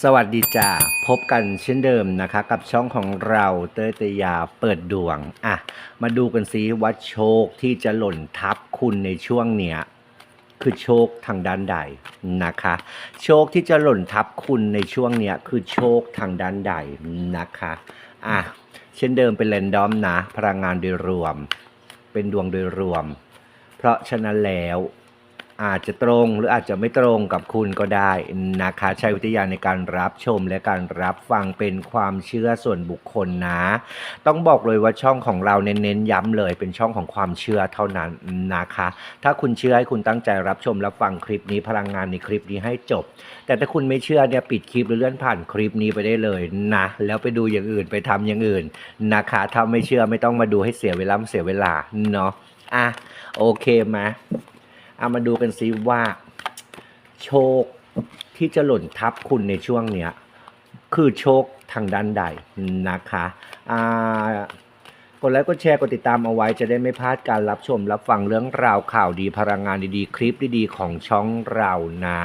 สวัสดีจ้าพบกันเช่นเดิมนะคะ กับช่องของเราเตยเตยาเปิดดวงอะมาดูกันซิว่าโชคที่จะหล่นทับคุณในช่วงเนี้ยคือโชคทางด้านใดนะคะ โชคที่จะหล่นทับคุณในช่วงเนี้ยคือโชคทางด้านใดนะคะอะเช่นเดิมเป็นแรนดอมนะ พลังงานโดยรวม เป็นดวงโดยรวม เพราะฉะนั้นแล้ว อาจจะตรงหรืออาจจะไม่ตรงกับคุณก็ได้นะคะ ใช้วิทยาในการรับชมและการรับฟังเป็นความเชื่อส่วนบุคคลนะ ต้องบอกเลยว่าช่องของเราเน้นๆย้ำเลย เป็นช่องของความเชื่อเท่านั้นนะคะ ถ้าคุณเชื่อให้คุณตั้งใจรับชมรับฟังคลิปนี้พลังงานในคลิปนี้ให้จบ แต่ถ้าคุณไม่เชื่อเนี่ยปิดคลิปหรือเลื่อนผ่านคลิปนี้ไปได้เลยนะแล้วไปดูอย่างอื่นไปทำอย่างอื่นนะคะถ้าไม่เชื่อไม่ต้องมาดูให้เสียเวลาเสียเวลาเนาะอะโอเคไหม เอามาดูกันซิว่า โชคที่จะหล่นทับคุณในช่วงเนี้ย คือโชคทางด้านใดนะคะอ่ากดไลค์กดแชร์กดติดตามเอาไว้จะได้ไม่พลาดการรับชมรับฟังเรื่องราวข่าวดีพลังงานดีๆ คลิปดีๆ ของช่องเรานะ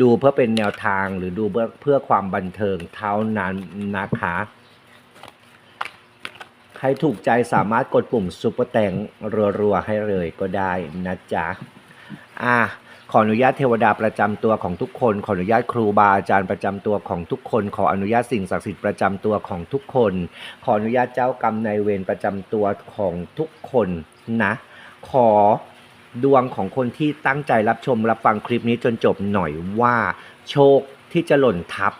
ดูเพื่อเป็นแนวทางหรือดูเพื่อเพื่อความบันเทิงเท่านั้นนะคะ ใครถูกใจสามารถกดปุ่มซุปเปอร์แตงรัวๆให้เลยก็ได้นะจ๊ะ อะขออนุญาตเทวดาประจำตัวของทุกคน ขออนุญาตครูบาอาจารย์ประจำตัวของทุกคน ขออนุญาตสิ่งศักดิ์สิทธิ์ประจำตัวของทุกคน ขออนุญาตเจ้ากรรมนายเวรประจำตัวของทุกคนนะ ขอดวงของคนที่ตั้งใจรับชมรับฟังคลิปนี้จนจบหน่อยว่า โชคที่จะหล่นทับ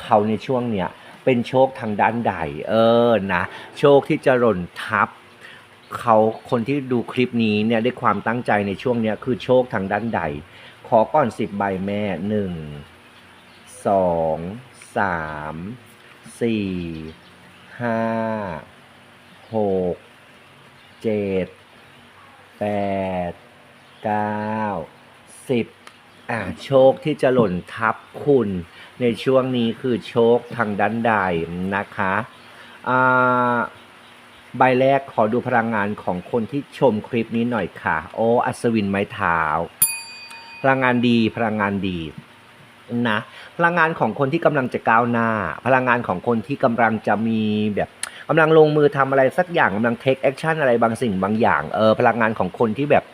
เขาในช่วงเนี้ยเป็นโชคทางด้านใด เออนะ โชคที่จะหล่นทับ เขาคนที่ดูคลิปนี้เนี่ยด้วยความตั้งใจในช่วงเนี้ยคือโชคทางด้านใด ขอก่อนสิบใบแม่หนึ่งสองสามสี่ห้าหกเจ็ดแปดเก้าสิบอ่าโชคที่จะหล่นทับคุณ ในช่วงนี้คือโชคทางด้านใดนะคะอ่า ใบแรกขอดูพลังงานของคนที่ชมคลิปนี้หน่อยค่ะ โอ้อัศวินไม้เท้า พลังงานดีพลังงานดีนะพลังงานของคนที่กำลังจะก้าวหน้า พลังงานของคนที่กำลังจะมีแบบกำลังลงมือทำอะไรสักอย่างกำลังเทคแอคชั่นอะไรบางสิ่งบางอย่างเออพลังงานของคนที่แบบ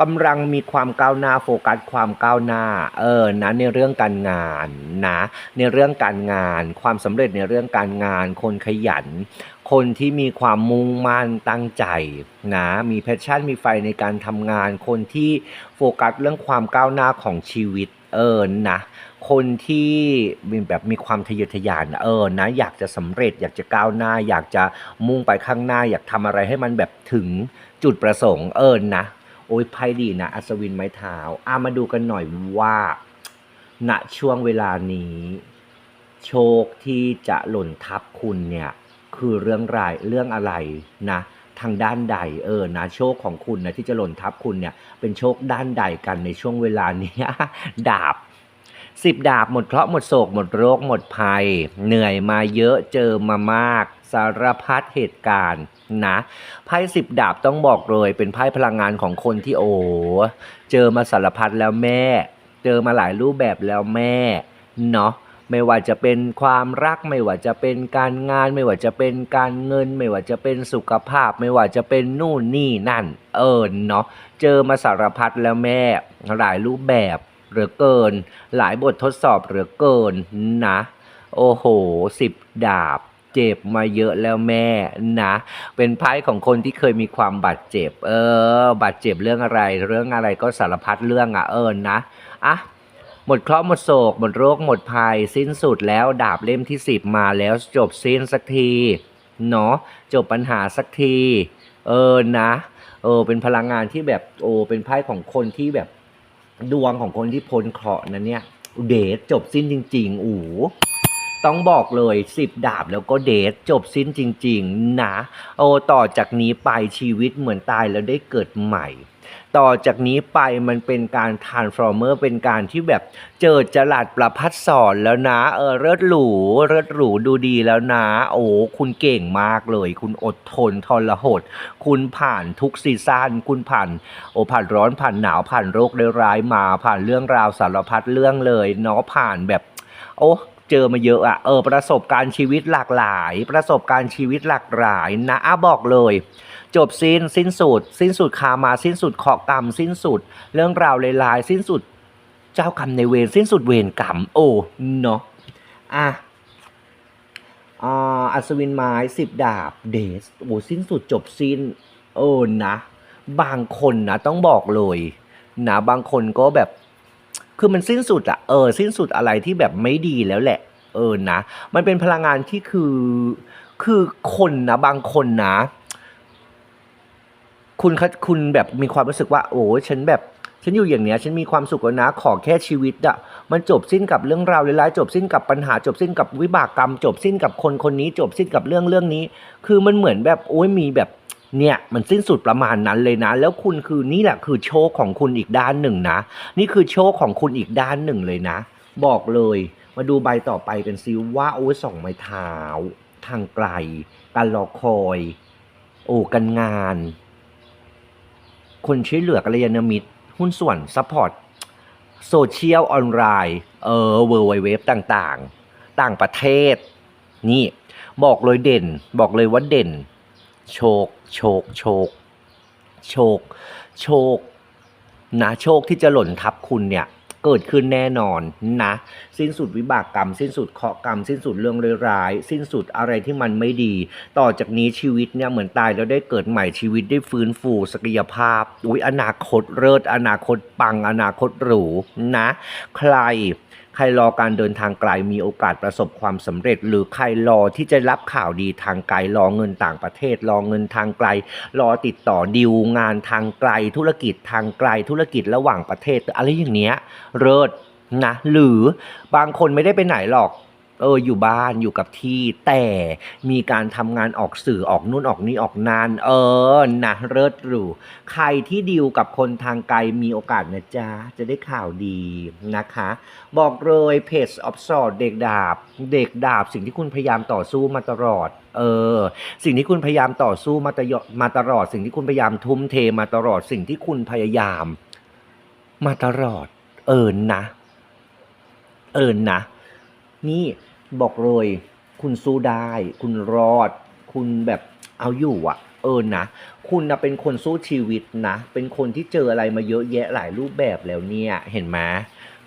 กำลังมีความก้าวหน้าโฟกัสความก้าวหน้าเออนะในเรื่องการงานนะในเรื่องการงาน ความสำเร็จในเรื่องการงาน คนขยัน คนที่มีความมุ่งมั่นตั้งใจนะมีแพชชั่นมีไฟในการทำงาน คนที่โฟกัสเรื่องความก้าวหน้าของชีวิตเออนะคนที่มีแบบมีความทะเยอทะยานเออนะอยากจะสำเร็จอยากจะก้าวหน้า อยากจะมุ่งไปข้างหน้า อยากทำอะไรให้มันแบบถึงจุดประสงค์เออนะ โอ้ยไพ่ดีนะ อัศวินไม้เท้าอามาดูกันหน่อยว่าณช่วงเวลานี้ โชคที่จะหล่นทับคุณเนี่ย คือเรื่องรายเรื่องอะไรนะ ทางด้านใดเออนะโชคของคุณนะที่จะหล่นทับคุณเนี่ย เป็นโชคด้านใดกันในช่วงเวลานี้ ดาบสิบดาบหมดเคราะห์หมดโศกหมดโรคหมดภัย เหนื่อยมาเยอะเจอมามาก สารพัดเหตุการณ์นะไพ่สิบดาบต้องบอกเลยเป็นไพ่พลังงานของคนที่โอ้เจอมาสารพัดแล้วแม่ เจอมาหลายรูปแบบแล้วแม่เนาะไม่ว่าจะเป็นความรักไม่ว่าจะเป็นการงาน ไม่ว่าจะเป็นการเงิน ไม่ว่าจะเป็นสุขภาพ ไม่ว่าจะเป็นนู่นนี่นั่น เออเนาะเจอมาสารพัดแล้วแม่ หลายรูปแบบเหลือเกิน หลายบททดสอบเหลือเกินนะ โอ้โหสิบดาบ เจ็บมาเยอะแล้วแม่นะ เป็นไพ่ของคนที่เคยมีความบาดเจ็บ เออ บาดเจ็บเรื่องอะไร เรื่องอะไรก็สารพัดเรื่องอะเออนะอะหมดเคราะห์หมดโศก หมดโรคหมดภัย สิ้นสุดแล้วดาบเล่มที่สิบมาแล้วจบสิ้นสักทีเนาะจบปัญหาสักที เออนะเออเป็นพลังงานที่แบบโอ้เป็นไพ่ของคนที่แบบดวงของคนที่พ้นเคราะห์นะเนี่ยเดทจบสิ้นจริงๆอู ต้องบอกเลยสิบดาบแล้วก็เดทจบสิ้นจริงๆ นะ โอ้ต่อจากนี้ไปชีวิตเหมือนตายแล้วได้เกิดใหม่ ต่อจากนี้ไปมันเป็นการทานฟอร์เมอร์เป็นการที่แบบเจอจลัดประพัดสอนแล้วนะ เออเลิศหรูเลิศหรูดูดีแล้วนะ โอ้คุณเก่งมากเลย คุณอดทนทรหด คุณผ่านทุกซีซั่นคุณผ่านโอ้ผ่านร้อนผ่านหนาวผ่านโรคร้ายมา ผ่านเรื่องราวสารพัดเรื่องเลยเนาะผ่านแบบ โอ้ เจอมาเยอะอะเออประสบการณ์ชีวิตหลากหลาย ประสบการณ์ชีวิตหลากหลายนะอะบอกเลย จบสิ้นสิ้นสุด สิ้นสุดคามาสิ้นสุดเคราะห์กรรม สิ้นสุด เรื่องราวเลายสิ้นสุด เจ้ากรรมในเวรสิ้นสุดเวรกรรมโอ้เนาะอะอ่าอัศวินไม้สิบดาบเดสโอ้สิ้นสุดจบสิ้น โอ้นะ บางคนนะต้องบอกเลยนะบางคนก็แบบ คือมันสิ้นสุดอะเออสิ้นสุดอะไรที่แบบไม่ดีแล้วแหละ เออนะ มันเป็นพลังงานที่คือคือคนนะบางคนนะ คุณคุณแบบมีความรู้สึกว่า โอ้ฉันแบบฉันอยู่อย่างเนี้ย ฉันมีความสุขแล้วนะ ขอแค่ชีวิตอะมันจบสิ้นกับเรื่องราวร้ายจบสิ้นกับปัญหา จบสิ้นกับวิบากกรรม จบสิ้นกับคนคนนี้ จบสิ้นกับเรื่องเรื่องนี้ คือมันเหมือนแบบโอ้ยมีแบบ เนี่ยมันสิ้นสุดประมาณนั้นเลยนะ แล้วคุณคือนี่แหละคือโชคของคุณอีกด้านหนึ่งนะ นี่คือโชคของคุณอีกด้านหนึ่งเลยนะ บอกเลย มาดูใบต่อไปกันซิว่าโอ้สองไม้เท้า ทางไกล การรอคอย โอ้กันงาน คนช่วยเหลือกัลยาณมิตร หุ้นส่วนซัพพอร์ตโซเชียลออนไลน์เออเวอร์ไวเว็บต่างๆ ต่างประเทศ นี่ บอกเลยเด่น บอกเลยว่าเด่น โชค โชค โชค โชค โชค นะโชคที่จะหล่นทับคุณเนี่ยเกิดขึ้นแน่นอนนะ สิ้นสุดวิบากกรรม สิ้นสุดเคราะห์กรรม สิ้นสุดเรื่องร้าย สิ้นสุดอะไรที่มันไม่ดี ต่อจากนี้ชีวิตเนี่ยเหมือนตายแล้วได้เกิดใหม่ชีวิตได้ฟื้นฟูศักยภาพอุ้ยอนาคตเลิศอนาคตปังอนาคตหรูนะ ใคร ใครรอการเดินทางไกลมีโอกาสประสบความสำเร็จ หรือใครรอที่จะรับข่าวดีทางไกลรอเงินต่างประเทศ รอเงินทางไกล รอติดต่อดิวงานทางไกล ธุรกิจทางไกล ธุรกิจระหว่างประเทศอะไรอย่างเนี้ยเลิศนะหรือบางคนไม่ได้ไปไหนหรอก เอออยู่บ้านอยู่กับที่แต่มีการทำงานออกสื่อออกนู่นออกนี่ออกนานเออนะเลิศหรูใครที่ดิวกับคนทางไกลมีโอกาสนะจ๊ะจะได้ข่าวดีนะคะ บอกเลยเพจออฟสอดเด็กดาบ เด็กดาบ สิ่งที่คุณพยายามต่อสู้มาตลอดเออสิ่งที่คุณพยายามต่อสู้มาตยมาตลอด สิ่งที่คุณพยายามทุ่มเทมาตลอดสิ่งที่คุณพยายาม มาตลอด เออนะ เออนะ นี่ บอกเลย คุณสู้ได้ คุณรอด คุณแบบเอาอยู่อะเออนะ คุณนะเป็นคนสู้ชีวิตนะ เป็นคนที่เจออะไรมาเยอะแยะหลายรูปแบบแล้วเนี่ย เห็นไหม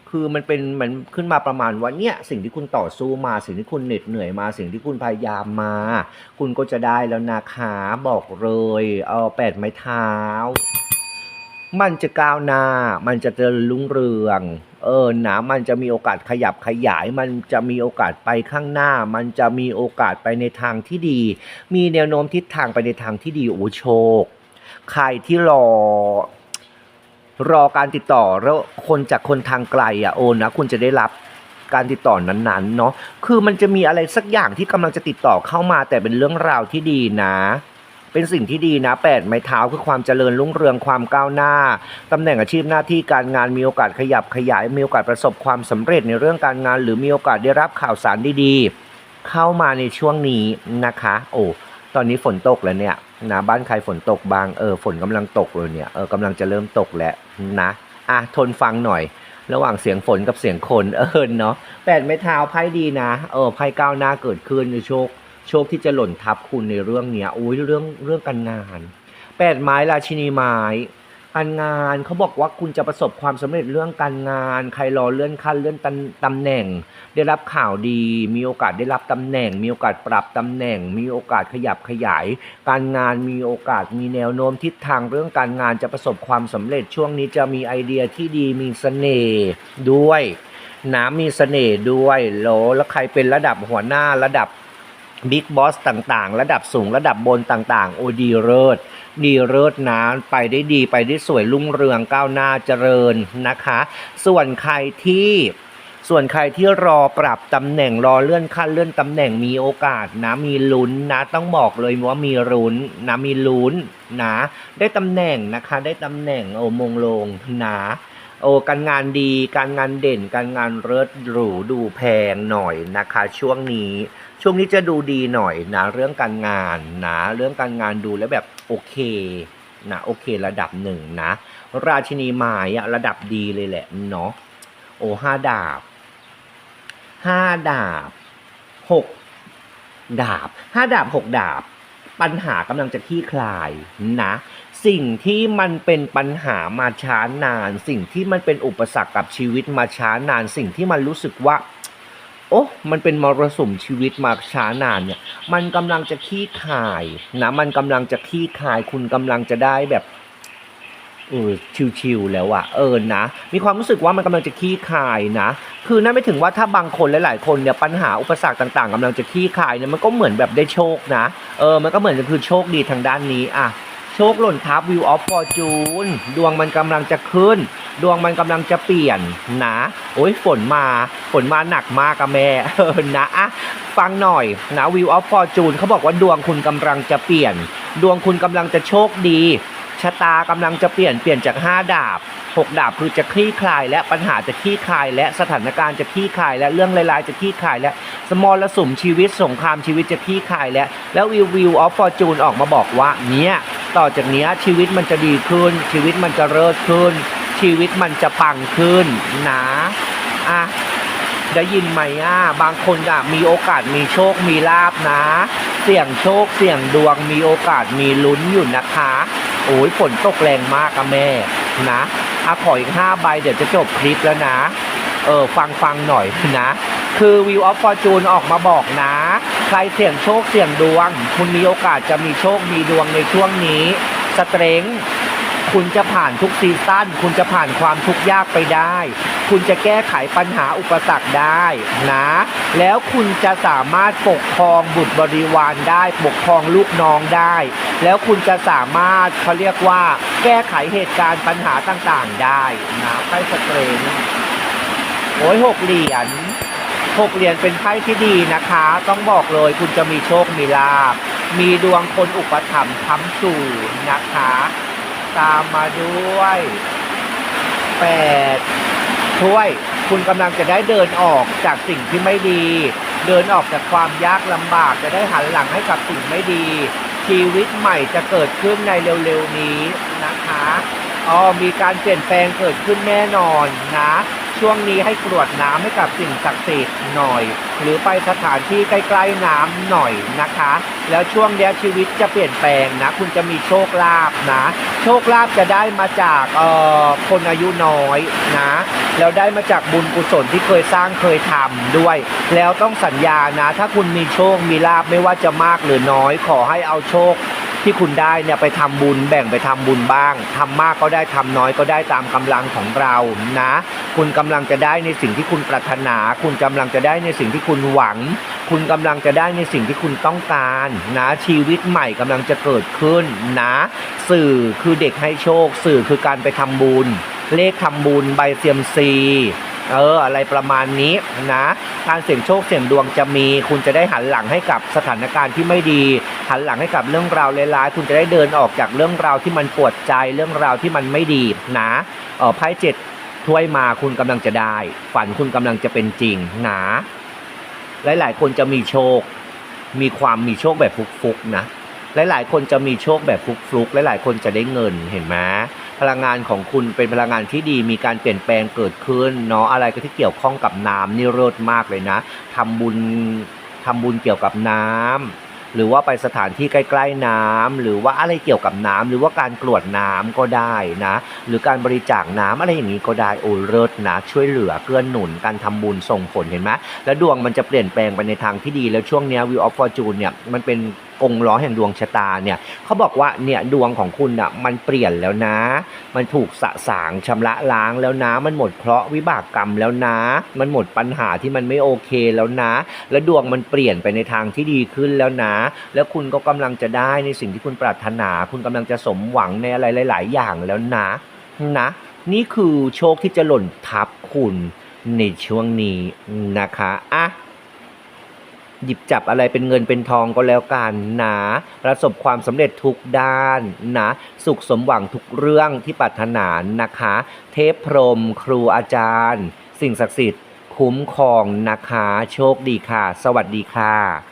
คือมันเป็นมันขึ้นมาประมาณว่าเนี่ยสิ่งที่คุณต่อสู้มาสิ่งที่คุณเหน็ดเหนื่อยมาสิ่งที่คุณพยายามมา คุณก็จะได้แล้วนะคะบอกเลย เอาแปดไม้เท้า มันจะก้าวหน้า มันจะเจริญรุ่งเรือง เออนะมันจะมีโอกาสขยับขยาย มันจะมีโอกาสไปข้างหน้า มันจะมีโอกาสไปในทางที่ดี มีแนวโน้มทิศทางไปในทางที่ดีโอ้โชค ใครที่รอ รอการติดต่อแล้วคนจากคนทางไกลอะโอนนะคุณจะได้รับการติดต่อนั้นๆเนาะ คือมันจะมีอะไรสักอย่างที่กำลังจะติดต่อเข้ามาแต่เป็นเรื่องราวที่ดีนะ เป็นสิ่งที่ดีนะแปดไม้เท้าคือความเจริญรุ่งเรืองความก้าวหน้าตำแหน่งอาชีพหน้าที่การงานมีโอกาสขยับขยาย มีโอกาสประสบความสำเร็จในเรื่องการงาน หรือมีโอกาสได้รับข่าวสารดีๆ เข้ามาในช่วงนี้นะคะ โอ้ตอนนี้ฝนตกแล้วเนี่ยนะบ้านใครฝนตกบางเออฝนกำลังตกเลยเนี่ยเออกำลังจะเริ่มตกแล้วนะอะทนฟังหน่อยระหว่างเสียงฝนกับเสียงคนเออเนาะแปดไม้เท้าไพ่ดีนะ เออไพ่ก้าวหน้าเกิดขึ้นในโชค โชคที่จะหล่นทับคุณในเรื่องเนี้ยอุ้ยเรื่องเรื่องการงานแปดไม้ราชินีไม้การงานเขาบอกว่าคุณจะประสบความสำเร็จเรื่องการงาน ใครรอเลื่อนขั้นเลื่อนตำแหน่ง ได้รับข่าวดี มีโอกาสได้รับตำแหน่ง มีโอกาสปรับตำแหน่ง มีโอกาสขยับขยาย การงานมีโอกาสมีแนวโน้มทิศทางเรื่องการงานจะประสบความสำเร็จช่วงนี้จะมีไอเดียที่ดีมีเสน่ห์ด้วยนะมีเสน่ห์ด้วยโลแล้วใครเป็นระดับหัวหน้าระดับ บิ๊กบอสต่างๆ ระดับสูงระดับบนต่างๆ โอดีเลิศดีเลิศนะไปได้ดีไปได้สวยรุ่งเรืองก้าวหน้าเจริญนะคะ ส่วนใครที่ส่วนใครที่รอปรับตำแหน่งรอเลื่อนขั้นเลื่อนตำแหน่งมีโอกาสนะมีลุ้นนะต้องบอกเลยว่ามีลุ้นนะมีลุ้นนะได้ตำแหน่งนะคะได้ตำแหน่งโอมงลงนะ โอ้การงานดีการงานเด่น การงานเลิศหรูดูแพงหน่อยนะคะ ช่วงนี้ ช่วงนี้จะดูดีหน่อยนะเรื่องการงานนะเรื่องการงานดูแล้วแบบโอเคนะโอเคระดับหนึ่งนะ ราชินีไม้อะระดับดีเลยแหละเนาะโอ้ห้าดาบห้าดาบหกดาบห้าดาบหกดาบ ปัญหากำลังจะคลี่คลายนะ สิ่งที่มันเป็นปัญหามาช้านาน สิ่งที่มันเป็นอุปสรรคกับชีวิตมาช้านาน สิ่งที่มันรู้สึกว่า โอ้มันเป็นมรสุมชีวิตมาช้านานเนี่ย มันกำลังจะคลี่คายนะมันกำลังจะคลี่คาย คุณกำลังจะได้แบบเออชิวๆแล้วอะเออนะ มีความรู้สึกว่ามันกำลังจะคลี่คายนะ คือนั่นไม่ถึงว่าถ้าบางคนหลายๆคนเนี่ยปัญหาอุปสรรคต่าง ๆกำลังจะคลี่คายเนี่ยมันก็เหมือนแบบได้โชคนะ เออ มันก็เหมือนคือโชคดีทางด้านนี้อะ ชคหล่นทับวิวออฟฟอร์จูนดวงมันกำลังจะขึ้น ดวงมันกำลังจะเปลี่ยนนะโอ้ยฝนมาฝนมาหนักมากอะแม่นะอะฟังหน่อยนะวิวออฟฟอร์จูนเขาบอกว่าดวงคุณกำลังจะเปลี่ยน ดวงคุณกำลังจะโชคดีชะตากำลังจะเปลี่ยนเปลี่ยนจาก 5 ดาบ 6 ดาบคือจะคลี่คลาย และปัญหาจะคลี่คลาย และสถานการณ์จะคลี่คลาย และเรื่องรายๆจะคลี่คลาย และสมอลสุมชีวิตสงครามชีวิตจะคลี่คลาย และแล้ววิววิวออฟฟอร์จูนออกมาบอกว่าเนี้ย ต่อจากนี้ชีวิตมันจะดีขึ้น ชีวิตมันจะเลิศขึ้น ชีวิตมันจะปังขึ้นนะอะได้ยินไหมอะบางคนอะมีโอกาสมีโชคมีลาบนะ เสี่ยงโชคเสี่ยงดวงมีโอกาสมีลุ้นอยู่นะคะ โอ้ยฝนตกแรงมากอะแม่นะอะขออีกห้าใบเดี๋ยวจะจบคลิปแล้วนะ เออฟังฟังหน่อยนะ คือ View of Fortune ออกมาบอกนะ ใครเสี่ยงโชคเสี่ยงดวง คุณมีโอกาสจะมีโชคมีดวงในช่วงนี้สเตรงคุณจะผ่านทุกซีซั่นคุณจะผ่านความทุกข์ยากไปได้ คุณจะแก้ไขปัญหาอุปสรรคได้นะ แล้วคุณจะสามารถปกครองบุตรบริวารได้ ปกครองลูกน้องได้ แล้วคุณจะสามารถเขาเรียกว่าแก้ไขเหตุการณ์ปัญหาต่างๆได้นะไพ่สเตรงโอ้ยหกเหรียญ หกเหรียญเป็นไพ่ที่ดีนะคะ ต้องบอกเลยคุณจะมีโชคมีลาบ มีดวงคนอุปถัมภ์ค้ำสู่นะคะ ตามมาด้วยแปดถ้วย คุณกำลังจะได้เดินออกจากสิ่งที่ไม่ดี เดินออกจากความยากลำบากจะได้หันหลังให้กับสิ่งไม่ดี ชีวิตใหม่จะเกิดขึ้นในเร็วๆนี้นะคะอ๋อมีการเปลี่ยนแปลงเกิดขึ้นแน่นอนนะ ช่วงนี้ให้กรวดน้ำให้กับสิ่งศักดิ์สิทธิ์หน่อย หรือไปสถานที่ใกล้ๆน้ำหน่อยนะคะ แล้วช่วงนี้ชีวิตจะเปลี่ยนแปลงนะ คุณจะมีโชคลาภนะ โชคลาภจะได้มาจากเอ่อคนอายุน้อยนะแล้วได้มาจากบุญกุศลที่เคยสร้างเคยทำด้วย แล้วต้องสัญญานะ ถ้าคุณมีโชคมีลาภไม่ว่าจะมากหรือน้อย ขอให้เอาโชค ที่คุณได้เนี่ยไปทำบุญแบ่งไปทำบุญบ้างทำมากก็ได้ทำน้อยก็ได้ตามกำลังของเรานะ คุณกำลังจะได้ในสิ่งที่คุณปรารถนา คุณกำลังจะได้ในสิ่งที่คุณหวัง คุณกำลังจะได้ในสิ่งที่คุณต้องการนะชีวิตใหม่กำลังจะเกิดขึ้นนะ สื่อคือเด็กให้โชค สื่อคือการไปทำบุญ เลขทำบุญใบเซียมซี เอออะไรประมาณนี้นะการเสี่ยงโชคเสี่ยงดวงจะมี คุณจะได้หันหลังให้กับสถานการณ์ที่ไม่ดี หันหลังให้กับเรื่องราวร้ายๆคุณจะได้เดินออกจากเรื่องราวที่มันปวดใจเรื่องราวที่มันไม่ดีนะเออไพ่เจ็ดถ้วยมาคุณกำลังจะได้ ฝันคุณกำลังจะเป็นจริงนะหลายๆ คนจะมีโชค มีความมีโชคแบบฟุกๆนะหลายๆ คนจะมีโชคแบบฟลุกๆ หลายๆ คนจะได้เงินเห็นไหม พลังงานของคุณเป็นพลังงานที่ดีมีการเปลี่ยนแปลงเกิดขึ้นเนาะอะไรก็ที่เกี่ยวข้องกับน้ำนี่เลิศมากเลยนะทำบุญทำบุญเกี่ยวกับน้ำหรือว่าไปสถานที่ใกล้ ๆน้ำหรือว่าอะไรเกี่ยวกับน้ำหรือว่าการกรวดน้ำก็ได้นะ หรือการบริจาคน้ำอะไรอย่างนี้ก็ได้โอ้เลิศนะช่วยเหลือเกื้อหนุนการทำบุญส่งผลเห็นไหมแล้วดวงมันจะเปลี่ยนแปลงไปในทางที่ดีแล้วช่วงนี้วิวออฟฟอร์จูนเนี่ยมันเป็น งล้อแห่งดวงชะตาเนี่ยเขาบอกว่าเนี่ยดวงของคุณอะมันเปลี่ยนแล้วนะ มันถูกสะสางชำระล้างแล้วนะ มันหมดเคราะห์วิบากกรรมแล้วนะ มันหมดปัญหาที่มันไม่โอเคแล้วนะ แล้วดวงมันเปลี่ยนไปในทางที่ดีขึ้นแล้วนะ แล้วคุณก็กำลังจะได้ในสิ่งที่คุณปรารถนา คุณกำลังจะสมหวังในอะไรหลาย ๆ อย่างแล้วนะนะ นี่คือโชคที่จะหล่นทับคุณในช่วงนี้นะคะอะ หยิบจับอะไรเป็นเงินเป็นทองก็แล้วกันนะประสบความสำเร็จทุกด้านนะสุขสมหวังทุกเรื่องที่ปรารถนานะคะ เทพพรหมครูอาจารย์ สิ่งศักดิ์สิทธิ์ คุ้มครองนะคะ โชคดีค่ะ สวัสดีค่ะ